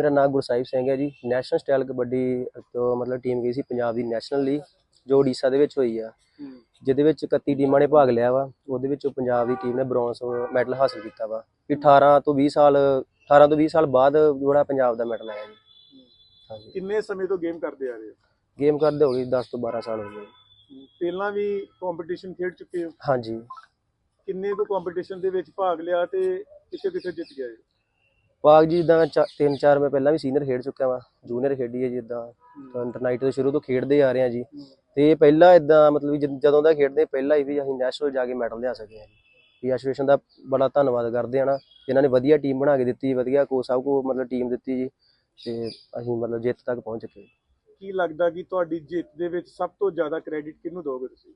ਮੇਰਾ ਨਾਮ ਗੁਰਸਾਹਿਬ ਸਿੰਘ ਹੈ ਜੀ। ਨੈਸ਼ਨਲ ਸਟਾਈਲ ਕਬੱਡੀ ਤੋਂ ਮਤਲਬ ਟੀਮ ਗਈ ਸੀ ਪੰਜਾਬ ਦੀ ਨੈਸ਼ਨਲ ਲਈ ਜੋ ਉੜੀਸਾ ਦੇ ਵਿੱਚ ਹੋਈ ਆ। ਜਿਹਦੇ ਵਿੱਚ 31 ਟੀਮਾਂ ਨੇ ਭਾਗ ਲਿਆ ਵਾ ਉਹਦੇ ਵਿੱਚੋਂ ਪੰਜਾਬ ਦੀ ਟੀਮ ਨੇ ਬ੍ਰੌਂਜ਼ ਮੈਡਲ ਹਾਸਲ ਕੀਤਾ ਵਾ। ਕਿ 18 ਤੋਂ 20 ਸਾਲ 18 ਤੋਂ 20 ਸਾਲ ਬਾਅਦ ਜਿਹੜਾ ਪੰਜਾਬ ਦਾ ਮੈਡਲ ਆਇਆ ਜੀ। ਹਾਂਜੀ। ਕਿੰਨੇ ਸਮੇਂ ਤੋਂ ਗੇਮ ਕਰਦੇ ਆ ਰਹੇ ਹੋ? ਗੇਮ ਕਰਦੇ ਹੋ ਗਈ 10 ਤੋਂ 12 ਸਾਲ ਹੋ ਗਏ। ਪਹਿਲਾਂ ਵੀ ਕੰਪੀਟੀਸ਼ਨ ਖੇਡ ਚੁੱਕੇ ਹੋ? ਹਾਂਜੀ। ਕਿੰਨੇ ਕੁ ਕੰਪੀਟੀਸ਼ਨ ਦੇ ਵਿੱਚ ਭਾਗ ਲਿਆ ਤੇ ਕਿੱਥੇ ਕਿੱਥੇ ਜਿੱਤ ਗਏ ਭਾਗ ਜੀ ਜਿੱਦਾਂ ਚਾ- ਤਿੰਨ ਚਾਰ ਮੈਂ ਪਹਿਲਾਂ ਵੀ ਸੀਨੀਅਰ ਖੇਡ ਚੁੱਕਿਆ ਵਾਂ ਜੂਨੀਅਰ ਖੇਡੀ ਹੈ ਜਿੱਦਾਂ ਇੰਟਰਨਾਈਟ ਤੋਂ ਸ਼ੁਰੂ ਤੋਂ ਖੇਡਦੇ ਆ ਰਹੇ ਹਾਂ ਜੀ। ਤੇ ਇਹ ਪਹਿਲਾਂ ਇਦਾਂ ਮਤਲਬ ਜਦ- ਦਾ ਖੇਡਦੇ ਪਹਿਲਾਂ ਹੀ ਵੀ ਅਸੀਂ ਨੈਸ਼ਨਲ ਜਾ ਕੇ ਮੈਡਲ ਲਿਆ ਸਕੇ ਹਾਂ ਜੀ। ਵੀ ਐਸੋਸੀਏਸ਼ਨ ਦਾ ਬੜਾ ਧੰਨਵਾਦ ਕਰਦੇ ਹਾਂ ਨਾ। ਇਹਨਾਂ ਨੇ ਵਧੀਆ ਟੀਮ ਬਣਾ ਕੇ ਦਿੱਤੀ ਵਧੀਆ ਕੋਚ ਸਾਹਿਬ ਕੋ ਮਤਲਬ ਟੀਮ ਦਿੱਤੀ ਜੀ। ਤੇ ਅਸੀਂ ਮਤਲਬ ਜਿੱਤ ਤੱਕ ਪਹੁੰਚ ਚੁੱਕੇ ਕੀ ਲੱਗਦਾ ਕਿ ਤੁਹਾਡੀ ਜਿੱਤ ਦੇ ਵਿੱਚ ਸਭ ਤੋਂ ਜ਼ਿਆਦਾ ਕ੍ਰੈਡਿਟ ਕਿਹਨੂੰ ਦੋਗੇ ਤੁਸੀਂ?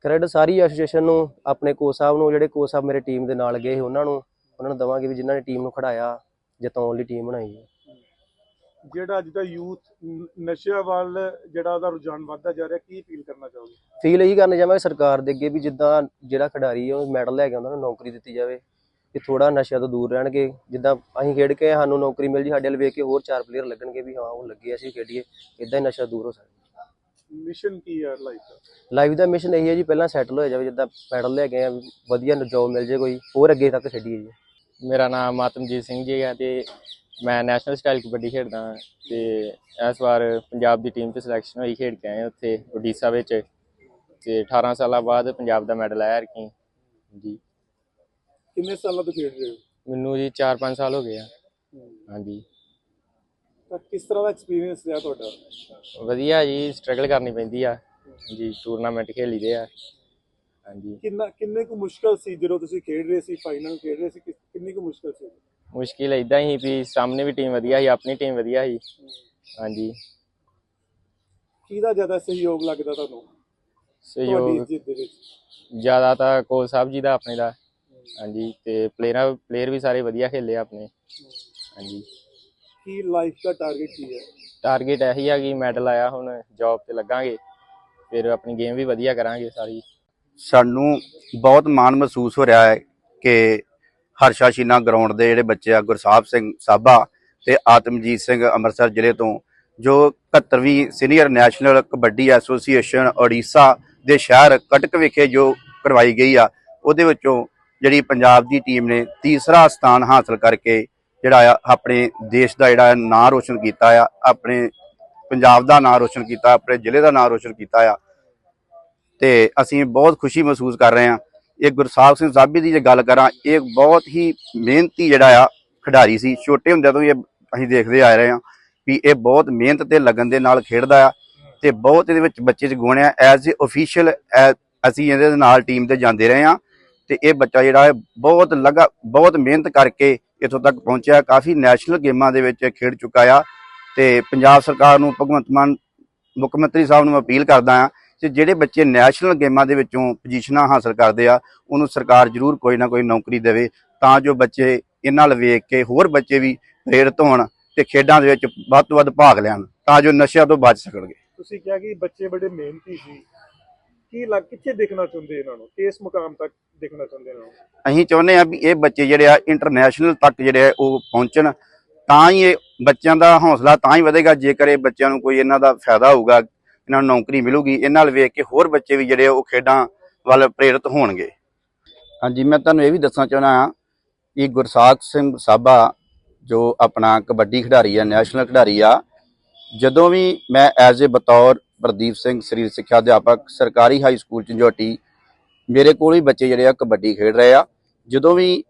ਕ੍ਰੈਡਿਟ ਸਾਰੀ ਐਸੋਸੀਏਸ਼ਨ ਨੂੰ ਆਪਣੇ ਕੋਚ ਸਾਹਿਬ ਨੂੰ ਜਿਹੜੇ ਕੋਚ ਸਾਹਿਬ ਮੇਰੇ ਟੀਮ ਦੇ ਨਾਲ ਗਏ ਉਹਨਾਂ ਨੂੰ। ਉਹਨਾਂ ਨੂੰ ਦਵਾਂਗੇ ਵੀ ਜਿਨ੍ਹਾਂ ਨੇ ਟੀਮ ਨੂੰ ਖੜਾਇਆ ਜਿਤਾਉਣ ਲਈ ਟੀਮ ਬਣਾਈ ਹੈ। ਜਿਹੜਾ ਅੱਜ ਦਾ ਯੂਥ ਨਸ਼ਿਆਂ ਵੱਲ ਜਿਹੜਾ ਉਹਦਾ ਰੁਝਾਨ ਵੱਧਦਾ ਜਾ ਰਿਹਾ ਕੀ ਅਪੀਲ ਕਰਨਾ ਚਾਹੋਗੇ? ਫੀਲ ਇਹੀ ਕਰਨਾ ਚਾਹਾਂਗੇ ਸਰਕਾਰ ਦੇ ਅੱਗੇ ਵੀ ਜਿੱਦਾਂ ਜਿਹੜਾ ਖਿਡਾਰੀ ਹੈ ਉਹ ਮੈਡਲ ਲੈ ਕੇ ਆਉਂਦਾ ਉਹਨੂੰ ਨੌਕਰੀ ਦਿੱਤੀ ਜਾਵੇ। ਕਿ ਥੋੜਾ ਨਸ਼ਿਆਂ ਤੋਂ ਦੂਰ ਰਹਿਣਗੇ। ਜਿੱਦਾਂ ਅਸੀਂ ਖੇਡ ਕੇ ਸਾਨੂੰ ਨੌਕਰੀ ਮਿਲ ਜੀ ਸਾਡੇ ਵੱਲ ਵੇਖ ਕੇ ਹੋਰ ਚਾਰ ਪਲੇਅਰ ਲੱਗਣਗੇ ਵੀ ਹਾਂ ਉਹ ਲੱਗੇ ਅਸੀਂ ਖੇਡੀਏ। ਇਦਾਂ ਹੀ ਨਸ਼ਾ ਦੂਰ ਹੋ ਸਕਦਾ। ਮਿਸ਼ਨ ਕੀ ਹੈ ਲਾਈਫ ਦਾ? ਲਾਈਫ ਦਾ ਮਿਸ਼ਨ ਇਹੀ ਹੈ ਜੀ ਪਹਿਲਾਂ ਸੈਟਲ ਹੋ ਜਾਵੇ ਜਿੱਦਾਂ ਮੈਡਲ ਲੈ ਕੇ ਆ ਵਧੀਆ ਜੋਬ ਮਿਲ ਜੇ ਕੋਈ ਹੋਰ ਅੱਗੇ ਤੱਕ ਖੇਡੀਏ ਜੀ। ਮੇਰਾ ਨਾਮ ਆਤਮਜੀਤ ਸਿੰਘ ਜੀ ਹੈ ਤੇ ਮੈਂ ਨੈਸ਼ਨਲ ਸਟਾਈਲ ਕਬੱਡੀ ਖੇਡਦਾ ਹਾਂ ਤੇ ਇਸ ਵਾਰ ਪੰਜਾਬ ਦੀ ਟੀਮ 'ਚ ਸਿਲੈਕਸ਼ਨ ਹੋਈ ਖੇਡ ਕੇ ਆਏ ਉੱਥੇ ਓਡੀਸ਼ਾ ਵਿੱਚ ਤੇ 18 ਸਾਲਾਂ ਬਾਅਦ ਪੰਜਾਬ ਦਾ ਮੈਡਲ ਆਇਆ ਰਕੀ ਜੀ ਕਿੰਨੇ ਸਾਲਾਂ ਤੋਂ ਖੇਡ ਰਹੇ ਹੋ? ਮੈਨੂੰ ਜੀ 4-5 ਸਾਲ ਹੋ ਗਏ ਆ। ਹਾਂਜੀ। ਤਾਂ ਕਿਸ ਤਰ੍ਹਾਂ ਦਾ ਐਕਸਪੀਰੀਅੰਸ ਰਿਹਾ ਤੁਹਾਡਾ? ਵਧੀਆ ਜੀ ਸਟਰਗਲ ਕਰਨੀ ਪੈਂਦੀ ਆ। ਜੀ ਟੂਰਨਾਮੈਂਟ ਖੇਲੀਦੇ ਆ। ਹਾਂਜੀ। ਕਿੰਨਾ ਕਿੰਨੇ ਕੁ ਮੁਸ਼ਕਲ ਸੀ ਜਦੋਂ ਤੁਸੀਂ ਖੇਡ ਰਹੇ ਸੀ ਫਾਈਨਲ ਖੇਡ ਰਹੇ ਸੀ ਕਿ- ਕਿੰਨੀ ਕੁ ਮੁਸ਼ਕਲ ਸੀ? ਮੁਸ਼ਕਿਲ ਇਦਾਂ ਹੀ ਵੀ ਸਾਹਮਣੇ ਵੀ ਟੀਮ ਵਧੀਆ ਸੀ ਆਪਣੀ ਟੀਮ ਵਧੀਆ ਸੀ। ਹਾਂਜੀ। ਕਿਹਦਾ ਜ਼ਿਆਦਾ ਸਹਿਯੋਗ ਲੱਗਦਾ ਤੁਹਾਨੂੰ? ਤੁਹਾਡੀ ਸਹਿਯੋਗ ਇਸ ਜਿੱਤ ਦੇ ਵਿੱਚ? ਜ਼ਿਆਦਾ ਤਾਂ ਕੋਚ ਸਾਹਿਬ ਜੀ ਦਾ ਆਪਣੇ ਦਾ। ਹਾਂਜੀ ਤੇ ਪਲੇਅਰ ਪਲੇਅਰ ਵੀ ਸਾਰੇ ਵਧੀਆ ਖੇਲੇ ਆਪਣੇ। ਹਾਂਜੀ। ਕੀ ਲਾਈਫ ਦਾ ਟਾਰਗੇਟ ਕੀ ਹੈ? ਟਾਰਗੇਟ ਇਹੀ ਆ ਕਿ ਮੈਡਲ ਆਇਆ ਹੁਣ ਜੌਬ ਤੇ ਲੱਗਾਂਗੇ। ਫਿਰ ਆਪਣੀ ਗੇਮ ਵੀ ਵਧੀਆ ਕਰਾਂਗੇ ਸਾਰੀ। ਸਾਨੂੰ ਬਹੁਤ ਮਾਣ ਮਹਿਸੂਸ ਹੋ ਰਿਹਾ ਹੈ ਕਿ ਹਰਸ਼ਾ ਸ਼ੀਨਾ ਗਰਾਊਂਡ ਦੇ ਜਿਹੜੇ ਬੱਚੇ ਆ, ਗੁਰਸਾਹਿਬ ਸਿੰਘ ਸਾਬਾ ਤੇ ਆਤਮਜੀਤ ਸਿੰਘ ਅੰਮ੍ਰਿਤਸਰ ਜ਼ਿਲ੍ਹੇ ਤੋਂ, ਜੋ 71ਵੀਂ senior national kabaddi association Odisha ਦੇ ਸ਼ਹਿਰ ਕਟਕ ਵਿਖੇ ਜੋ ਕਰਵਾਈ ਗਈ ਆ, ਉਹਦੇ ਵਿੱਚੋਂ ਜਿਹੜੀ ਪੰਜਾਬ ਦੀ ਟੀਮ ਨੇ ਤੀਸਰਾ ਸਥਾਨ ਹਾਸਲ ਕਰਕੇ ਜਿਹੜਾ ਆ, ਆਪਣੇ ਦੇਸ਼ ਦਾ ਜਿਹੜਾ ਨਾਂ ਰੋਸ਼ਨ ਕੀਤਾ ਆ, ਆਪਣੇ ਪੰਜਾਬ ਦਾ ਨਾਂ ਰੋਸ਼ਨ ਕੀਤਾ, ਆਪਣੇ ਜ਼ਿਲ੍ਹੇ ਦਾ ਨਾਂ ਰੋਸ਼ਨ ਕੀਤਾ ਆ ਤੇ ਅਸੀਂ ਬਹੁਤ ਖੁਸ਼ੀ ਮਹਿਸੂਸ ਕਰ ਰਹੇ ਹਾਂ। ਇਹ ਗੁਰਸਾਹਿਬ ਸਿੰਘ ਸਾਬੀ ਦੀ ਜੇ ਗੱਲ ਕਰਾਂ, ਇਹ ਬਹੁਤ ਹੀ ਮਿਹਨਤੀ ਜਿਹੜਾ ਆ ਖਿਡਾਰੀ ਸੀ। ਛੋਟੇ ਹੁੰਦਿਆਂ ਤੋਂ ਹੀ ਇਹ ਅਸੀਂ ਦੇਖਦੇ ਆ ਰਹੇ ਹਾਂ ਵੀ ਇਹ ਬਹੁਤ ਮਿਹਨਤ ਤੇ ਲਗਨ ਦੇ ਨਾਲ ਖੇਡਦਾ ਆ ਤੇ ਬਹੁਤ ਇਹਦੇ ਵਿੱਚ ਬੱਚੇ ਚ ਗੁਣ ਆ। ਐਜ਼ ਅ ਅਫੀਸ਼ੀਅਲ ਅਸੀਂ ਇਹਦੇ ਨਾਲ ਟੀਮ ਤੇ ਜਾਂਦੇ ਰਹੇ ਹਾਂ ਤੇ ਇਹ ਬੱਚਾ ਜਿਹੜਾ ਹੈ ਬਹੁਤ ਲਗਾ, ਬਹੁਤ ਮਿਹਨਤ ਕਰਕੇ ਇੱਥੋਂ ਤੱਕ ਪਹੁੰਚਿਆ। ਕਾਫੀ ਨੈਸ਼ਨਲ ਗੇਮਾਂ ਦੇ ਵਿੱਚ ਖੇਡ ਚੁੱਕਾ ਆ ਤੇ ਪੰਜਾਬ ਸਰਕਾਰ ਨੂੰ ਭਗਵੰਤ ਮਾਨ ਮੁੱਖ ਮੰਤਰੀ ਸਾਹਿਬ ਨੂੰ ਅਪੀਲ ਕਰਦਾ ਆ ਤੇ ਜਿਹੜੇ ਬੱਚੇ ਨੈਸ਼ਨਲ ਗੇਮਾਂ ਦੇ ਵਿੱਚੋਂ ਪੋਜੀਸ਼ਨਾਂ ਹਾਸਲ ਕਰਦੇ ਆ ਉਹਨੂੰ ਸਰਕਾਰ ਜ਼ਰੂਰ ਕੋਈ ਨਾ ਕੋਈ ਨੌਕਰੀ ਦੇਵੇ ਤਾਂ ਜੋ ਬੱਚੇ ਇਹਨਾਂ ਵੱਲ ਵੇਖ ਕੇ ਹੋਰ ਬੱਚੇ ਵੀ ਪ੍ਰੇਰਿਤ ਹੋਣ ਤੇ ਖੇਡਾਂ ਦੇ ਵਿੱਚ ਵੱਧ ਤੋਂ ਵੱਧ ਭਾਗ ਲੈਣ ਤਾਂ ਜੋ ਨਸ਼ਿਆਂ ਤੋਂ ਬਚ ਸਕਣਗੇ। ਤੁਸੀਂ ਕਿਹਾ ਕਿ ਬੱਚੇ ਬੜੇ ਮਿਹਨਤੀ ਸੀ। ਕੀ ਲੱਗ ਕਿੱਥੇ ਦੇਖਣਾ ਚਾਹੁੰਦੇ ਇਹਨਾਂ ਨੂੰ? ਕਿਸ ਮੁਕਾਮ ਤੱਕ ਦੇਖਣਾ ਚਾਹੁੰਦੇ ਇਹਨਾਂ ਨੂੰ? ਅਸੀਂ ਚਾਹੁੰਦੇ ਆ ਵੀ ਇਹ ਬੱਚੇ ਜਿਹੜੇ ਆ ਇੰਟਰਨੈਸ਼ਨਲ ਤੱਕ ਜਿਹੜੇ ਆ ਉਹ ਪਹੁੰਚਣ ਤਾਂ ਹੀ ਇਹ ਬੱਚਿਆਂ ਦਾ ਹੌਸਲਾ ਤਾਂ ਹੀ ਵਧੇਗਾ ਜੇਕਰ ਇਹ ਬੱਚਿਆਂ ਨੂੰ ਕੋਈ ਇਹਨਾਂ ਦਾ ਫਾਇਦਾ ਹੋਊਗਾ। ਇਹਨਾਂ ਨੂੰ ਨੌਕਰੀ ਮਿਲੂਗੀ ਇਹਨਾਂ ਨਾਲ ਵੇਖ ਕੇ ਹੋਰ ਬੱਚੇ ਵੀ ਜਿਹੜੇ ਆ ਉਹ ਖੇਡਾਂ ਵੱਲ ਪ੍ਰੇਰਿਤ ਹੋਣਗੇ। ਹਾਂਜੀ, ਮੈਂ ਤੁਹਾਨੂੰ ਇਹ ਵੀ ਦੱਸਣਾ ਚਾਹੁੰਦਾ ਹਾਂ ਕਿ ਗੁਰਸਾਖ ਸਿੰਘ ਸਾਬਾ, ਜੋ ਆਪਣਾ ਕਬੱਡੀ ਖਿਡਾਰੀ ਆ, ਨੈਸ਼ਨਲ ਖਿਡਾਰੀ ਆ, ਜਦੋਂ ਵੀ ਮੈਂ ਐਜ਼ ਅ ਬਤੌਰ ਪ੍ਰਦੀਪ ਸਿੰਘ, ਸਰੀਰ ਸਿੱਖਿਆ ਅਧਿਆਪਕ, ਸਰਕਾਰੀ ਹਾਈ ਸਕੂਲ ਝੰਜੋਟੀ, ਮੇਰੇ ਕੋਲ ਹੀ ਬੱਚੇ ਜਿਹੜੇ ਆ ਕਬੱਡੀ ਖੇਡ ਰਹੇ ਆ। ਜਦੋਂ ਵੀ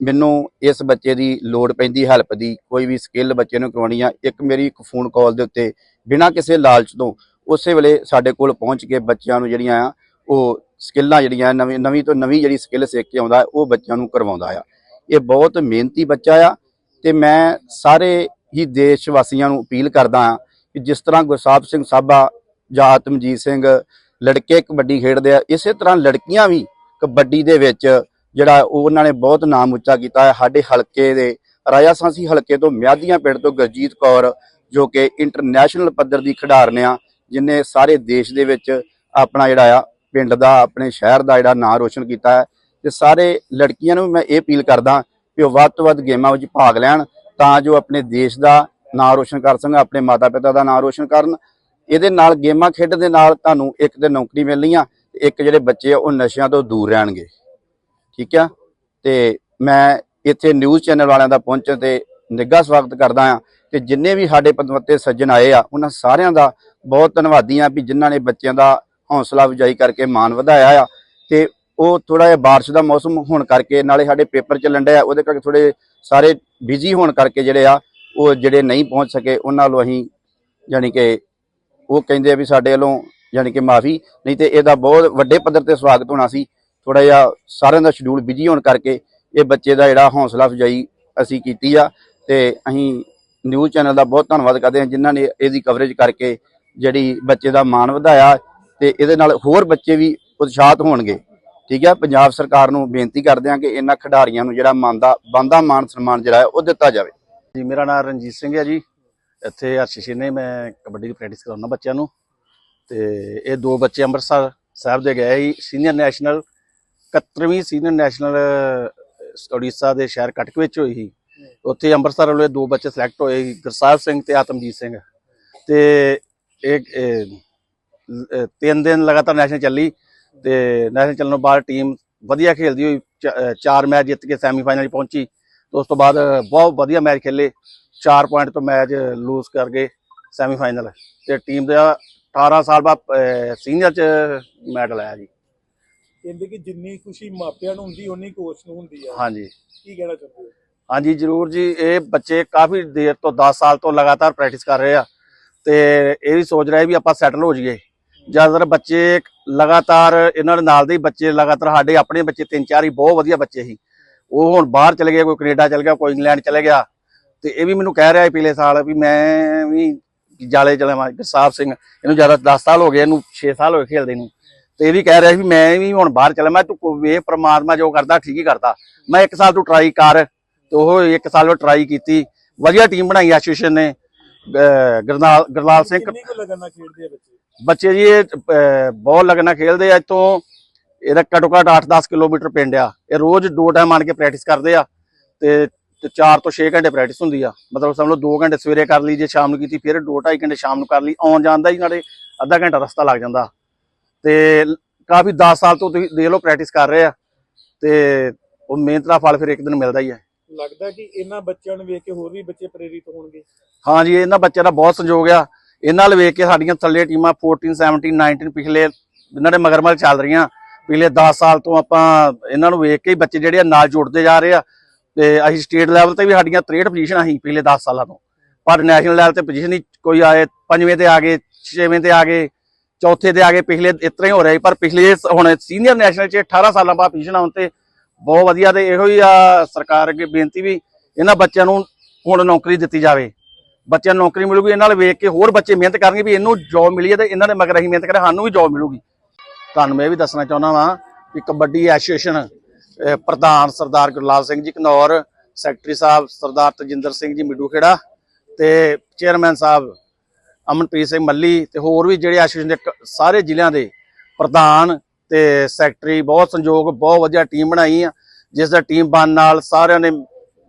ਮੈਨੂੰ ਇਸ ਬੱਚੇ ਦੀ ਲੋੜ ਪੈਂਦੀ, ਹੈਲਪ ਦੀ, ਕੋਈ ਵੀ ਸਕਿੱਲ ਬੱਚੇ ਨੂੰ ਕਰਵਾਉਣੀ ਆ, ਇੱਕ ਮੇਰੀ ਇੱਕ ਫੋਨ ਕਾਲ ਦੇ ਉੱਤੇ ਬਿਨਾਂ ਕਿਸੇ ਲਾਲਚ ਤੋਂ ਉਸੇ ਵੇਲੇ ਸਾਡੇ ਕੋਲ ਪਹੁੰਚ ਕੇ ਬੱਚਿਆਂ ਨੂੰ ਜਿਹੜੀਆਂ ਆ, ਉਹ ਸਕਿੱਲਾਂ ਜਿਹੜੀਆਂ ਨਵੀਂ ਨਵੀਂ ਤੋਂ ਨਵੀਂ ਜਿਹੜੀ ਸਕਿੱਲ ਸਿੱਖ ਕੇ ਆਉਂਦਾ, ਉਹ ਬੱਚਿਆਂ ਨੂੰ ਕਰਵਾਉਂਦਾ ਆ। ਇਹ ਬਹੁਤ ਮਿਹਨਤੀ ਬੱਚਾ ਆ ਤੇ ਮੈਂ ਸਾਰੇ ਹੀ ਦੇਸ਼ ਵਾਸੀਆਂ ਨੂੰ ਅਪੀਲ ਕਰਦਾ ਆ ਕਿ ਜਿਸ ਤਰ੍ਹਾਂ ਗੁਰਸਾਹਿਬ ਸਿੰਘ ਸਾਬਾ ਜਾਂ ਆਤਮਜੀਤ ਸਿੰਘ ਲੜਕੇ ਕਬੱਡੀ ਖੇਡਦੇ ਆ, ਇਸੇ ਤਰ੍ਹਾਂ ਲੜਕੀਆਂ ਵੀ ਕਬੱਡੀ ਦੇ ਵਿੱਚ ਜਿਹੜਾ ਉਹ ਉਹਨਾਂ ਨੇ ਬਹੁਤ ਨਾਮ ਉੱਚਾ ਕੀਤਾ ਹੈ। ਸਾਡੇ ਹਲਕੇ ਦੇ ਰਾਜਾ ਸਾਂਸੀ ਹਲਕੇ ਤੋਂ ਮਿਆਦੀਆਂ ਪਿੰਡ ਤੋਂ ਗੁਰਜੀਤ ਕੌਰ ਜੋ ਕਿ ਇੰਟਰਨੈਸ਼ਨਲ ਪੱਧਰ ਦੀ ਖਿਡਾਰਨ ਆ ਜਿਨੇ ਸਾਰੇ ਦੇਸ਼ ਦੇ ਵਿੱਚ ਆਪਣਾ ਜਿਹੜਾ ਆ, ਪਿੰਡ ਦਾ, ਆਪਣੇ ਸ਼ਹਿਰ ਦਾ ਜਿਹੜਾ ਨਾਂ ਰੋਸ਼ਨ ਕੀਤਾ ਹੈ, ਤੇ ਸਾਰੇ ਲੜਕੀਆਂ ਨੂੰ ਮੈਂ ਇਹ ਅਪੀਲ ਕਰਦਾ ਕਿ ਉਹ ਵੱਧ ਤੋਂ ਵੱਧ ਗੇਮਾਂ ਵਿੱਚ ਭਾਗ ਲੈਣ, ਤਾਂ ਜੋ ਆਪਣੇ ਦੇਸ਼ ਦਾ ਨਾਂ ਰੋਸ਼ਨ ਕਰ ਸਕਣ, ਆਪਣੇ ਮਾਤਾ ਪਿਤਾ ਦਾ ਨਾਂ ਰੋਸ਼ਨ ਕਰਨ। ਇਹਦੇ ਨਾਲ ਗੇਮਾਂ ਖੇਡਣ ਦੇ ਨਾਲ ਤੁਹਾਨੂੰ ਇੱਕ ਤੇ ਨੌਕਰੀ ਮਿਲਣੀ ਆ ਤੇ ਇੱਕ ਜਿਹੜੇ ਬੱਚੇ ਆ, ਉਹ ਨਸ਼ਿਆਂ ਤੋਂ ਦੂਰ ਰਹਿਣਗੇ। ਠੀਕ ਆ? ਤੇ ਮੈਂ ਇੱਥੇ ਨਿਊਜ਼ ਚੈਨਲ ਵਾਲਿਆਂ ਦਾ ਪਹੁੰਚਣ ਤੇ ਨਿੱਘਾ ਸਵਾਗਤ ਕਰਦਾ ਆ ਤੇ ਜਿੰਨੇ ਵੀ ਸਾਡੇ ਪਤਵੰਤੇ ਸੱਜਣ ਆਏ ਆ, ਉਹਨਾਂ ਸਾਰਿਆਂ ਦਾ ਬਹੁਤ ਧੰਨਵਾਦੀ ਆ ਵੀ ਜਿਨ੍ਹਾਂ ਨੇ ਬੱਚਿਆਂ ਦਾ ਹੌਸਲਾ ਅਫਜ਼ਾਈ ਕਰਕੇ ਮਾਣ ਵਧਾਇਆ ਆ ਤੇ ਉਹ ਥੋੜਾ ਜਿਹਾ ਬਾਰਿਸ਼ ਦਾ ਮੌਸਮ ਹੋਣ ਕਰਕੇ ਨਾਲੇ ਸਾਡੇ ਪੇਪਰ ਚੱਲਣ ਡਿਆ, ਉਹਦੇ ਕਰਕੇ ਥੋੜੇ ਸਾਰੇ ਬਿਜ਼ੀ ਹੋਣ ਕਰਕੇ ਜਿਹੜੇ ਆ, ਉਹ ਜਿਹੜੇ ਨਹੀਂ ਪਹੁੰਚ ਸਕੇ, ਉਹਨਾਂ ਨੂੰ ਅਸੀਂ ਯਾਨੀ ਕਿ ਉਹ ਕਹਿੰਦੇ ਆ ਵੀ ਸਾਡੇ ਵੱਲੋਂ ਯਾਨੀ ਕਿ ਮਾਫੀ, ਨਹੀਂ ਤੇ ਇਹਦਾ ਬਹੁਤ ਵੱਡੇ ਪੱਧਰ ਤੇ ਸਵਾਗਤ ਹੋਣਾ ਸੀ ਥੋੜਾ ਜਿਹਾ ਸਾਰਿਆਂ ਦਾ ਸ਼ਡਿਊਲ ਬਿਜ਼ੀ ਹੋਣ ਕਰਕੇ ਇਹ ਬੱਚੇ ਦਾ ਜਿਹੜਾ ਹੌਸਲਾ ਅਫਜ਼ਾਈ ਅਸੀਂ ਕੀਤੀ ਆ ਤੇ ਅਸੀਂ ਨਿਊਜ਼ ਚੈਨਲ ਦਾ ਬਹੁਤ ਧੰਨਵਾਦ ਕਰਦੇ ਹਾਂ ਜਿਨ੍ਹਾਂ ਨੇ ਇਹਦੀ ਕਵਰੇਜ ਕਰਕੇ ਜਿਹੜੀ ਬੱਚੇ ਦਾ ਮਾਣ ਵਧਾਇਆ ਤੇ ਇਹਦੇ ਨਾਲ ਹੋਰ ਬੱਚੇ ਵੀ ਉਤਸ਼ਾਹਤ ਹੋਣਗੇ। ਠੀਕ ਹੈ, ਪੰਜਾਬ ਸਰਕਾਰ ਨੂੰ ਬੇਨਤੀ ਕਰਦੇ ਹਾਂ ਕਿ ਇਹਨਾਂ ਖਿਡਾਰੀਆਂ ਨੂੰ ਜਿਹੜਾ ਮੰਨਦਾ ਬੰਦਾ ਮਾਨ ਸਨਮਾਨ ਜਿਹੜਾ ਹੈ ਉਹ ਦਿੱਤਾ ਜਾਵੇ। ਜੀ, ਮੇਰਾ ਨਾਮ ਰਣਜੀਤ ਸਿੰਘ ਹੈ ਜੀ। ਇੱਥੇ ਅਰਸ਼ਿਸ਼ ਨੇ ਮੈਂ ਕਬੱਡੀ ਦੀ ਪ੍ਰੈਕਟਿਸ ਕਰਾਉਣਾ ਬੱਚਿਆਂ ਨੂੰ। ਤੇ ਇਹ ਦੋ ਬੱਚੇ ਅੰਮ੍ਰਿਤਸਰ ਸਾਹਿਬ ਦੇ ਗਏ ਸੀ। ਸੀਨੀਅਰ ਨੈਸ਼ਨਲ 71ਵੀਂ ਸੀਨੀਅਰ ਨੈਸ਼ਨਲ ਉੜੀਸਾ ਦੇ ਸ਼ਹਿਰ ਕਟਕ ਵਿੱਚ ਹੋਈ ਸੀ। ਉੱਥੇ ਅੰਮ੍ਰਿਤਸਰ ਵਾਲੇ ਦੋ ਬੱਚੇ ਸਿਲੈਕਟ ਹੋਏ ਗੁਰਸਾਹਿਬ ਸਿੰਘ ਤੇ ਆਤਮਜੀਤ ਸਿੰਘ। ਤੇ ਅਹ, ਤਿੰਨ ਦਿਨ ਲਗਾਤਾਰ ਨੈਸ਼ਨਲ ਚੱਲੀ ਤੇ ਨੈਸ਼ਨਲ ਚੱਲਣ ਤੋਂ ਬਾਅਦ ਟੀਮ ਵਧੀਆ ਖੇਲਦੀ ਹੋਈ ਚਾਰ ਮੈਚ ਜਿੱਤ ਕੇ ਸੈਮੀਫਾਈਨਲ ਪਹੁੰਚੀ। ਉਸ ਤੋਂ ਬਾਅਦ ਬਹੁਤ ਵਧੀਆ ਮੈਚ ਖੇਲੇ। 4 ਪੁਆਇੰਟ ਤੋਂ ਮੈਚ ਲੂਜ਼ ਕਰ ਗਏ ਸੈਮੀਫਾਈਨਲ ਤੇ ਟੀਮ ਦਾ 18 ਸਾਲ ਬਾਅਦ ਸੀਨੀਅਰ ਚ ਮੈਡਲ ਆਇਆ ਜੀ। ਕਹਿੰਦੇ ਕਿ ਜਿੰਨੀ ਖੁਸ਼ੀ ਮਾਪਿਆਂ ਨੂੰ ਹੁੰਦੀ ਓਨੀ ਕੋਚ ਨੂੰ ਹੁੰਦੀ ਆ। ਹਾਂਜੀ। ਕੀ ਕਹਿਣਾ ਚਾਹੁੰਦੇ ਹੋ? ਹਾਂਜੀ, ਜਰੂਰ ਜੀ। ਇਹ ਬੱਚੇ ਕਾਫੀ ਦੇਰ ਤੋਂ 10 ਸਾਲ ਤੋਂ ਲਗਾਤਾਰ ਪ੍ਰੈਕਟਿਸ ਕਰ ਰਹੇ ਆ। ਤੇ ਇਹ ਵੀ ਸੋਚ ਰਹੇ ਵੀ ਆਪਾਂ ਸੈਟਲ ਹੋ ਜਾਈਏ। ਜ਼ਿਆਦਾਤਰ ਬੱਚੇ ਲਗਾਤਾਰ ਇਹਨਾਂ ਦੇ ਨਾਲ ਦੇ ਬੱਚੇ ਲਗਾਤਾਰ ਸਾਡੇ, ਆਪਣੇ ਬੱਚੇ ਤਿੰਨ ਚਾਰ ਹੀ, ਬਹੁਤ ਵਧੀਆ ਬੱਚੇ ਸੀ। ਉਹ ਹੁਣ ਬਾਹਰ ਚਲੇ ਗਏ, ਕੋਈ ਕੈਨੇਡਾ ਚਲੇ ਗਿਆ, ਕੋਈ ਇੰਗਲੈਂਡ ਚਲੇ ਗਿਆ। ਤੇ ਇਹ ਵੀ ਮੈਨੂੰ ਕਹਿ ਰਿਹਾ ਪਿਛਲੇ ਸਾਲ ਵੀ ਮੈਂ ਵੀ ਜਾਲੇ ਚਲਾਵਾਂ ਮੈਂ ਗੁਰਸਾਹਿਬ ਸਿੰਘ। ਇਹਨੂੰ ਜ਼ਿਆਦਾ 10 ਸਾਲ ਹੋ ਗਏ, ਇਹਨੂੰ 6 ਸਾਲ ਹੋ ਗਏ ਖੇਲਦੇ ਨੂੰ। ਤੇ ਇਹ ਵੀ ਕਹਿ ਰਿਹਾ ਸੀ ਵੀ ਮੈਂ ਵੀ ਹੁਣ ਬਾਹਰ ਚਲਾ ਮੈਂ ਤੂੰ ਵੇ ਵੇਖ ਪ੍ਰਮਾਤਮਾ ਜੋ ਕਰਦਾ, ਠੀਕ ਹੀ ਕਰਦਾ। ਮੈਂ ਇੱਕ ਸਾਲ ਤੂੰ ਟਰਾਈ ਕਰ। ਤੇ ਉਹ ਇੱਕ ਸਾਲ ਉਹ ਟਰਾਈ ਕੀਤੀ। ਵਧੀਆ ਟੀਮ ਬਣਾਈ ਐਸੋਸੀਏਸ਼ਨ ਨੇ ਗੁਰਨਾਲ ਗੁਰਲਾਲ ਸਿੰਘ। ਲਗਨ ਖੇਡਦੇ ਬੱਚੇ? ਬੱਚੇ ਜੀ ਇਹ ਬਹੁਤ ਲੱਗਣਾ ਖੇਲਦੇ ਆ। ਇੱਥੋਂ ਇਹਦਾ ਘੱਟੋ ਘੱਟ 8-10 ਕਿਲੋਮੀਟਰ ਪਿੰਡ ਆ। ਇਹ ਰੋਜ਼ ਦੋ ਟਾਈਮ ਆਣ ਕੇ ਪ੍ਰੈਕਟਿਸ ਕਰਦੇ ਆ ਤੇ 4 ਤੋਂ 6 ਘੰਟੇ ਪ੍ਰੈਕਟਿਸ ਹੁੰਦੀ ਆ। ਮਤਲਬ ਸਮਝ ਲਓ 2 ਘੰਟੇ ਸਵੇਰੇ ਕਰ ਲਈ ਜੇ ਸ਼ਾਮ ਨੂੰ ਕੀਤੀ ਫਿਰ 2-2.5 ਘੰਟੇ ਸ਼ਾਮ ਨੂੰ ਕਰ ਲਈ। ਆਉਣ ਜਾਣ ਦਾ ਹੀ ਨਾਲੇ ਅੱਧਾ ਘੰਟਾ ਰਸਤਾ ਲੱਗ ਜਾਂਦਾ। ਤੇ ਕਾਫੀ 10 ਸਾਲ ਤੋਂ ਤੁਸੀਂ ਦੇਖ ਲਓ ਪ੍ਰੈਕਟਿਸ ਕਰ ਰਹੇ ਆ। ਤੇ ਉਹ ਮਿਹਨਤ ਦਾ ਫਲ ਫਿਰ ਇੱਕ ਦਿਨ ਮਿਲਦਾ ਹੀ ਹੈ ਲੱਗਦਾ ਕਿ ਇਹਨਾਂ ਬੱਚਿਆਂ ਨੂੰ ਵੇਖ ਕੇ ਹੋਰ ਵੀ ਬੱਚੇ ਪ੍ਰੇਰਿਤ ਹੋਣਗੇ? ਹਾਂ ਜੀ ਇਹਨਾਂ ਬੱਚਿਆਂ ਦਾ ਬਹੁਤ ਸੰਯੋਗ ਆ। ਇਹਨਾਂ ਨਾਲ ਵੇਖ ਕੇ ਸਾਡੀਆਂ ਥੱਲੇ ਟੀਮਾਂ 14 17 19 ਪਿਛਲੇ ਇਹਨਾਂ ਦੇ ਮਗਰਮਲ ਚੱਲ ਰਹੀਆਂ। ਪਿਛਲੇ 10 ਸਾਲ ਤੋਂ ਆਪਾਂ ਇਹਨਾਂ ਨੂੰ ਵੇਖ ਕੇ ਹੀ ਬੱਚੇ ਜਿਹੜੇ ਆ ਨਾਲ ਜੁੜਦੇ ਜਾ ਰਹੇ ਆ। ਤੇ ਅਸੀਂ ਸਟੇਟ ਲੈਵਲ ਤੇ ਵੀ ਸਾਡੀਆਂ 63 ਪੋਜੀਸ਼ਨਾਂ ਸੀ ਪਿਛਲੇ 10 ਸਾਲਾਂ ਤੋਂ। ਪਰ ਨੈਸ਼ਨਲ ਲੈਵਲ ਤੇ ਪੋਜੀਸ਼ਨ ਹੀ ਕੋਈ ਆਏ ਪੰਜਵੇਂ ਤੇ ਆ ਗਏ ਛੇਵੇਂ ਤੇ ਆ ਗਏ ਚੌਥੇ ਤੇ ਆ ਗਏ ਪਿਛਲੇ ਇਸ ਹੋ ਰਹੇ। ਸੀ, ਪਰ ਪਿਛਲੇ ਹੁਣ ਸੀਨੀਅਰ ਨੈਸ਼ਨਲ ਚ 18 ਸਾਲਾਂ ਬਾਅਦ ਪੋਜੀਸ਼ਨ ਆਉਣ ਤੇ ਬਹੁਤ ਵਧੀਆ ਤੇ ਇਹੋ ਹੀ ਆ ਸਰਕਾਰ ਅੱਗੇ ਬੇਨਤੀ ਵੀ ਇਹਨਾਂ ਬੱਚਿਆਂ ਨੂੰ ਹੁਣ ਨੌਕਰੀ ਦਿੱਤੀ ਜਾਵੇ। ਬੱਚਿਆਂ ਨੂੰ ਨੌਕਰੀ ਮਿਲੂਗੀ, ਇਹਨਾਂ ਨਾਲ ਵੇਖ ਕੇ ਹੋਰ ਬੱਚੇ ਮਿਹਨਤ ਕਰਨਗੇ ਵੀ ਇਹਨੂੰ ਜੌਬ ਮਿਲੀ ਹੈ ਤੇ ਇਹਨਾਂ ਦੇ ਮਗਰ ਅਸੀਂ ਮਿਹਨਤ ਕਰਾਂ ਸਾਨੂੰ ਵੀ ਜੌਬ ਮਿਲੂਗੀ। ਤੁਹਾਨੂੰ ਮੈਂ ਇਹ ਵੀ ਦੱਸਣਾ ਚਾਹੁੰਦਾ ਵਾਂ ਕਿ ਕਬੱਡੀ ਐਸੋਸੀਏਸ਼ਨ ਪ੍ਰਧਾਨ ਸਰਦਾਰ ਗੁਰਲਾਲ ਸਿੰਘ ਜੀ ਘਨੌਰ ਸੈਕਟਰੀ ਸਾਹਿਬ ਸਰਦਾਰ ਤਜਿੰਦਰ ਸਿੰਘ ਜੀ ਮਿੱਡੂ ਖੇੜਾ ਤੇ ਚੇਅਰਮੈਨ ਸਾਹਿਬ ਅਮਨਪ੍ਰੀਤ ਸਿੰਘ ਮੱਲੀ ਤੇ ਹੋਰ ਵੀ ਜਿਹੜੇ ਐਸੋਸੀਏਸ਼ਨ ਦੇ ਸਾਰੇ ਜ਼ਿਲ੍ਹਿਆਂ ਦੇ ਪ੍ਰਧਾਨ ਤੇ ਸੈਕਟਰੀ ਬਹੁਤ ਸੰਯੋਗ, ਬਹੁਤ ਵਧੀਆ ਟੀਮ ਬਣਾਈ ਆ। ਜਿਸ ਦਾ ਟੀਮ ਬਣ ਨਾਲ ਸਾਰਿਆਂ ਨੇ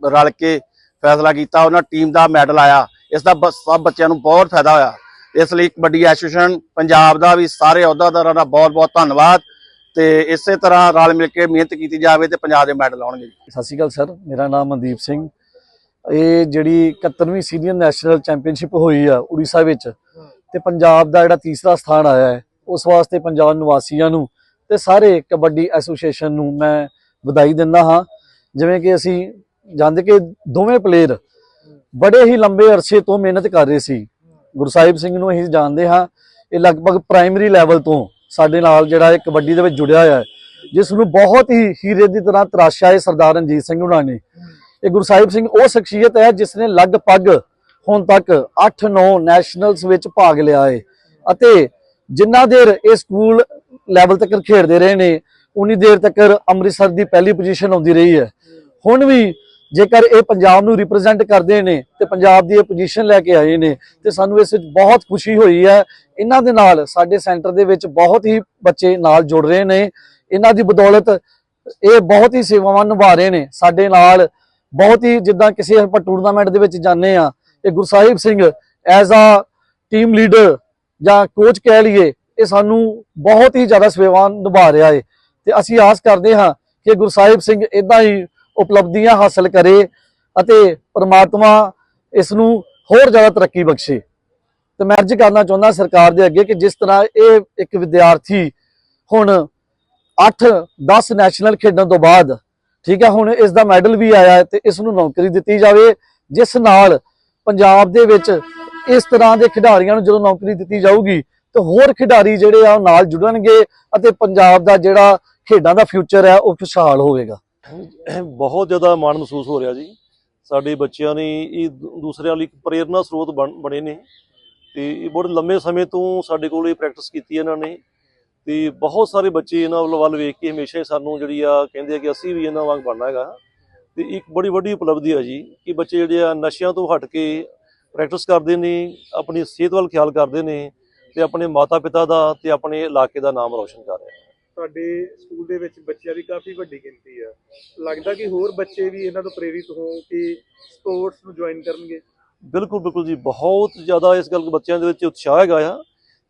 ਰਲ ਕੇ ਫੈਸਲਾ ਕੀਤਾ, ਉਹਨਾਂ ਟੀਮ ਦਾ ਮੈਡਲ ਆਇਆ। ਇਸ ਦਾ ਸਭ ਬੱਚਿਆਂ ਨੂੰ ਬਹੁਤ ਫਾਇਦਾ ਹੋਇਆ। ਇਸ ਲਈ ਕਬੱਡੀ ਐਸੋਸੀਏਸ਼ਨ ਪੰਜਾਬ ਦਾ ਵੀ ਸਾਰੇ ਅਹੁਦਾਦਾਰਾਂ ਦਾ ਬਹੁਤ ਬਹੁਤ ਧੰਨਵਾਦ ਤੇ ਇਸੇ ਤਰ੍ਹਾਂ ਰਲ ਮਿਲ ਕੇ ਮਿਹਨਤ ਕੀਤੀ ਜਾਵੇ ਤੇ ਪੰਜਾਬ ਦੇ ਮੈਡਲ ਆਉਣਗੇ। ਸਤਿ ਸ਼੍ਰੀ ਅਕਾਲ, ਸਰ। ਮੇਰਾ ਨਾਮ ਮਨਦੀਪ ਸਿੰਘ। ਇਹ ਜਿਹੜੀ 71ਵੀਂ ਸੀਨੀਅਰ ਨੈਸ਼ਨਲ ਚੈਂਪੀਅਨਸ਼ਿਪ ਹੋਈ ਆ ਉੜੀਸਾ ਵਿੱਚ, ਤੇ ਪੰਜਾਬ ਦਾ ਜਿਹੜਾ ਤੀਸਰਾ ਸਥਾਨ ਆਇਆ ਹੈ, ਉਸ ਵਾਸਤੇ ਪੰਜਾਬ ਨਿਵਾਸੀਆਂ ਨੂੰ ਤੇ ਸਾਰੇ ਕਬੱਡੀ ਐਸੋਸੀਏਸ਼ਨ ਨੂੰ ਮੈਂ ਵਧਾਈ ਦਿੰਦਾ ਹਾਂ। ਜਿਵੇਂ ਕਿ ਅਸੀਂ ਜਾਣਦੇ ਕਿ ਦੋਵੇਂ ਪਲੇਅਰ ਬੜੇ ਹੀ ਲੰਬੇ ਅਰਸੇ ਤੋਂ ਮਿਹਨਤ ਕਰ ਰਹੇ ਸੀ। ਗੁਰਸਾਹਿਬ ਸਿੰਘ ਨੂੰ ਅਸੀਂ ਜਾਣਦੇ ਹਾਂ, ਇਹ ਲਗਭਗ ਪ੍ਰਾਇਮਰੀ ਲੈਵਲ ਤੋਂ ਸਾਡੇ ਨਾਲ ਜਿਹੜਾ ਇਹ ਕਬੱਡੀ ਦੇ ਵਿੱਚ ਜੁੜਿਆ ਹੋਇਆ ਹੈ, ਜਿਸ ਨੂੰ ਬਹੁਤ ਹੀ ਹੀਰੇ ਦੀ ਤਰ੍ਹਾਂ ਤਰਾਸ਼ਿਆ ਹੈ ਸਰਦਾਰ ਰਣਜੀਤ ਸਿੰਘ ਹੁਣਾਂ ਨੇ। ਇਹ ਗੁਰਸਾਹਿਬ ਸਿੰਘ ਉਹ ਸ਼ਖਸੀਅਤ ਹੈ ਜਿਸ ਨੇ ਲਗਭਗ ਹੁਣ ਤੱਕ 8-9 ਨੈਸ਼ਨਲਸ ਵਿੱਚ ਭਾਗ ਲਿਆ ਹੈ ਅਤੇ ਜਿੰਨਾ ਦੇਰ ਇਹ ਸਕੂਲ ਲੈਵਲ ਤੱਕ ਖੇਡਦੇ ਰਹੇ ਨੇ, ਉਨੀ ਦੇਰ ਤੱਕ ਅੰਮ੍ਰਿਤਸਰ ਦੀ ਪਹਿਲੀ ਪੋਜੀਸ਼ਨ ਆਉਂਦੀ ਰਹੀ ਹੈ। ਹੁਣ ਵੀ ਜੇਕਰ ਇਹ ਪੰਜਾਬ ਨੂੰ ਰਿਪਰੈਜ਼ੈਂਟ ਕਰਦੇ ਨੇ ਤੇ ਪੰਜਾਬ ਦੀ ਇਹ ਪੋਜੀਸ਼ਨ ਲੈ ਕੇ ਆਏ ਨੇ, ਤੇ ਸਾਨੂੰ ਇਸ ਵਿੱਚ ਬਹੁਤ ਖੁਸ਼ੀ ਹੋਈ ਹੈ। ਇਹਨਾਂ ਦੇ ਨਾਲ ਸਾਡੇ ਸੈਂਟਰ ਦੇ ਵਿੱਚ ਬਹੁਤ ਹੀ ਬੱਚੇ ਨਾਲ ਜੁੜ ਰਹੇ ਨੇ। ਇਹਨਾਂ ਦੀ ਬਦੌਲਤ ਇਹ ਬਹੁਤ ਹੀ ਸੇਵਾਵਾਂ ਨਿਭਾ ਰਹੇ ਨੇ। ਸਾਡੇ ਨਾਲ ਬਹੁਤ ਹੀ ਜਿੱਦਾਂ ਕਿਸੇ ਆਪਾਂ ਟੂਰਨਾਮੈਂਟ ਦੇ ਵਿੱਚ ਜਾਂਦੇ ਆ ਇਹ Gursahib Singh as a team leader ਜਾਂ ਕੋਚ ਕਹਿ ਲਈਏ ਇਹ ਸਾਨੂੰ ਬਹੁਤ ਹੀ ਜ਼ਿਆਦਾ ਸੇਵਾਵਾਨ ਨਿਭਾ ਰਿਹਾ ਹੈ ਤੇ ਅਸੀਂ ਆਸ ਕਰਦੇ ਹਾਂ ਕਿ ਗੁਰਸਾਹਿਬ ਸਿੰਘ ਇਦਾਂ ਹੀ ਉਪਲਬਧੀਆਂ ਹਾਸਲ ਕਰੇ ਅਤੇ ਪ੍ਰਮਾਤਮਾ ਇਸ ਨੂੰ ਹੋਰ ਜ਼ਿਆਦਾ ਤਰੱਕੀ ਬਖਸ਼ੇ। ਤੇ ਮੈਂ ਅਰਜ਼ ਕਰਨਾ ਚਾਹੁੰਦਾ ਸਰਕਾਰ ਦੇ ਅੱਗੇ ਕਿ ਜਿਸ ਤਰ੍ਹਾਂ ਇਹ ਇੱਕ ਵਿਦਿਆਰਥੀ ਹੁਣ 8 10 ਨੈਸ਼ਨਲ ਖੇਡਣ ਤੋਂ ਬਾਅਦ, ਠੀਕ ਹੈ, ਹੁਣ ਇਸ ਦਾ ਮੈਡਲ ਵੀ ਆਇਆ ਹੈ ਤੇ ਇਸ ਨੂੰ ਨੌਕਰੀ ਦਿੱਤੀ ਜਾਵੇ, ਜਿਸ ਨਾਲ ਪੰਜਾਬ ਦੇ ਵਿੱਚ ਇਸ ਤਰ੍ਹਾਂ ਦੇ ਖਿਡਾਰੀਆਂ ਨੂੰ ਜਦੋਂ ਨੌਕਰੀ ਦਿੱਤੀ ਜਾਊਗੀ ਤੇ ਹੋਰ ਖਿਡਾਰੀ ਜਿਹੜੇ ਆ ਉਹ ਨਾਲ ਜੁੜਨਗੇ ਅਤੇ ਪੰਜਾਬ ਦਾ ਜਿਹੜਾ ਖੇਡਾਂ ਦਾ ਫਿਊਚਰ ਹੈ ਉਹ ਖੁਸ਼ਹਾਲ ਹੋਵੇਗਾ। ਬਹੁਤ ਜ਼ਿਆਦਾ ਮਾਣ ਮਹਿਸੂਸ ਹੋ ਰਿਹਾ ਜੀ। ਸਾਡੇ ਬੱਚਿਆਂ ਨੇ ਇਹ ਦੂ- ਦੂਸਰਿਆਂ ਲਈ ਇੱਕ ਪ੍ਰੇਰਨਾ ਸਰੋਤ ਬਣ- ਬਣੇ ਨੇ। ਤੇ ਇਹ ਬੜੇ ਲੰਮੇ ਸਮੇਂ ਤੋਂ ਸਾਡੇ ਕੋਲ ਇਹ ਪ੍ਰੈਕਟਿਸ ਕੀਤੀ ਇਹਨਾਂ ਨੇ। ਤੇ ਬਹੁਤ ਸਾਰੇ ਬੱਚੇ ਇਹਨਾਂ ਵੱਲ ਵੱਲ ਵੇਖ ਕੇ ਹਮੇਸ਼ਾ ਹੀ ਸਾਨੂੰ ਜਿਹੜੀ ਆ ਕਹਿੰਦੇ ਆ ਕਿ ਅਸੀਂ ਵੀ ਇਹਨਾਂ ਵਾਂਗ ਬਣਨਾ ਹੈਗਾ। ਤੇ ਇੱਕ ਬੜੀ ਵੱਡੀ ਉਪਲਬਧੀ ਆ ਜੀ ਕਿ ਬੱਚੇ ਜਿਹੜੇ ਆ ਨਸ਼ਿਆਂ ਤੋਂ ਹਟ ਕੇ ਪ੍ਰੈਕਟਿਸ ਕਰਦੇ ਨੇ, ਆਪਣੀ ਸਿਹਤ ਵੱਲ ਖਿਆਲ ਕਰਦੇ ਨੇ। ਤੇ ਆਪਣੇ ਮਾਤਾ ਪਿਤਾ ਦਾ ਤੇ ਆਪਣੇ ਇਲਾਕੇ ਦਾ ਨਾਮ ਰੌਸ਼ਨ ਕਰ ਰਹੇ ਸਾਡੇ ਸਕੂਲ ਦੇ ਵਿੱਚ ਬੱਚਿਆਂ ਦੀ ਕਾਫੀ ਵੱਡੀ ਗਿਣਤੀ ਆ। ਲੱਗਦਾ ਕਿ ਹੋਰ ਬੱਚੇ ਵੀ ਇਹਨਾਂ ਤੋਂ ਪ੍ਰੇਰਿਤ ਹੋਣ ਕਿ ਸਪੋਰਟਸ ਨੂੰ ਜੁਆਇਨ ਕਰਨਗੇ? ਬਿਲਕੁਲ ਬਿਲਕੁਲ ਜੀ। ਬਹੁਤ ਜ਼ਿਆਦਾ ਇਸ ਗੱਲ ਬੱਚਿਆਂ ਦੇ ਵਿੱਚ ਉਤਸ਼ਾਹ ਹੈਗਾ ਆ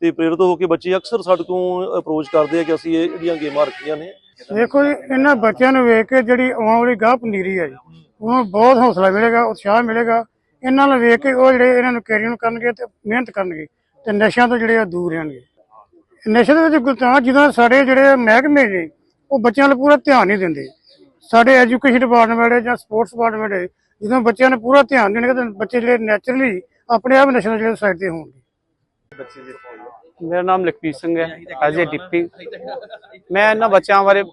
ਤੇ ਪ੍ਰੇਰਿਤ ਹੋ ਕੇ ਬੱਚੇ ਅਕਸਰ ਸਾਡੇ ਤੋਂ ਅਪਰੋਚ ਕਰਦੇ ਆ ਕਿ ਅਸੀਂ ਇਹ ਜਿਹੜੀਆਂ ਗੇਮਾਂ ਰੱਖੀਆਂ ਨੇ। ਦੇਖੋ ਜੀ ਇਹਨਾਂ ਬੱਚਿਆਂ ਨੂੰ ਵੇਖ ਕੇ ਜਿਹੜੀ ਆਉਣ ਵਾਲੀ ਗਾਹ ਪਨੀਰੀ ਹੈ ਜੀ ਉਹਨੂੰ ਬਹੁਤ ਹੌਸਲਾ ਮਿਲੇਗਾ ਉਤਸ਼ਾਹ ਮਿਲੇਗਾ। ਇਹਨਾਂ ਨੂੰ ਵੇਖ ਕੇ ਉਹ ਜਿਹੜੇ ਇਹਨਾਂ ਨੂੰ ਕੈਰੀਅਰ ਕਰਨਗੇ ਤੇ ਮਿਹਨਤ ਕਰਨਗੇ। ਤੇ ਨਸ਼ਿਆਂ ਤੋਂ ਜਿਹੜੇ ਆ ਦੂਰ ਰਹਿਣਗੇ। ਨਸ਼ੇ ਦੇ ਵਿੱਚ ਗੁਲਤਾਨ ਜਿੱਦਾਂ ਸਾਡੇ ਜਿਹੜੇ ਮਹਿਕਮੇ ਨੇ, ਉਹ ਬੱਚਿਆਂ ਨੂੰ ਪੂਰਾ ਧਿਆਨ ਨਹੀਂ ਦਿੰਦੇ। ਸਾਡੇ ਐਜੂਕੇਸ਼ਨ ਡਿਪਾਰਟਮੈਂਟ ਹੈ ਜਾਂ ਸਪੋਰਟਸ ਡਿਪਾਰਟਮੈਂਟ ਹੈ ਜਦੋਂ ਬੱਚਿਆਂ ਨੂੰ ਪੂਰਾ ਧਿਆਨ ਦੇਣਗੇ ਤਾਂ ਬੱਚੇ ਜਿਹੜੇ ਨੈਚੁਰਲੀ ਆਪਣੇ ਆਪ ਨਸ਼ੇ ਜਿਹੜੇ ਸਾਈਡ ਤੇ ਹੋਣਗੇ। ਮੇਰਾ ਨਾਮ ਲਖਪੀਰ ਸਿੰਘ ਹੈ। ਐਜ਼ ਏ ਡਿਪਟੀ ਮੈਂ ਇਹਨਾਂ ਬੱਚਿਆਂ ਬਾਰੇ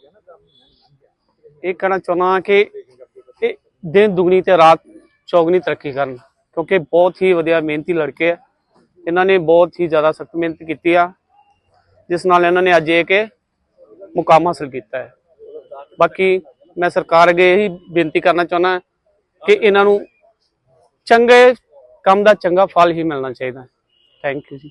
ਇਹ ਕਹਿਣਾ ਚਾਹੁੰਦਾ ਹਾਂ ਕਿ ਇਹ ਦਿਨ ਦੁਗਣੀ ਤੇ ਰਾਤ ਚੌਗਣੀ ਤਰੱਕੀ ਕਰਨ, ਕਿਉਂਕਿ ਬਹੁਤ ਹੀ ਵਧੀਆ ਮਿਹਨਤੀ ਲੜਕੇ ਆ ਇਹਨਾਂ ਨੇ ਬਹੁਤ ਹੀ ਜ਼ਿਆਦਾ ਸਖਤ ਮਿਹਨਤ ਕੀਤੀ ਆ, ਜਿਸ ਨਾਲ ਇਹਨਾਂ ਨੇ ਅੱਜ ਇਹ ਕਿ ਮੁਕਾਮ ਹਾਸਲ ਕੀਤਾ ਹੈ। ਬਾਕੀ ਮੈਂ ਸਰਕਾਰ ਅੱਗੇ ਇਹੀ ਬੇਨਤੀ ਕਰਨਾ ਚਾਹੁੰਦਾ ਕਿ ਇਹਨਾਂ ਨੂੰ ਚੰਗੇ ਕੰਮ ਦਾ ਚੰਗਾ ਫਲ ਹੀ ਮਿਲਣਾ ਚਾਹੀਦਾ ਥੈਂਕ ਯੂ ਜੀ।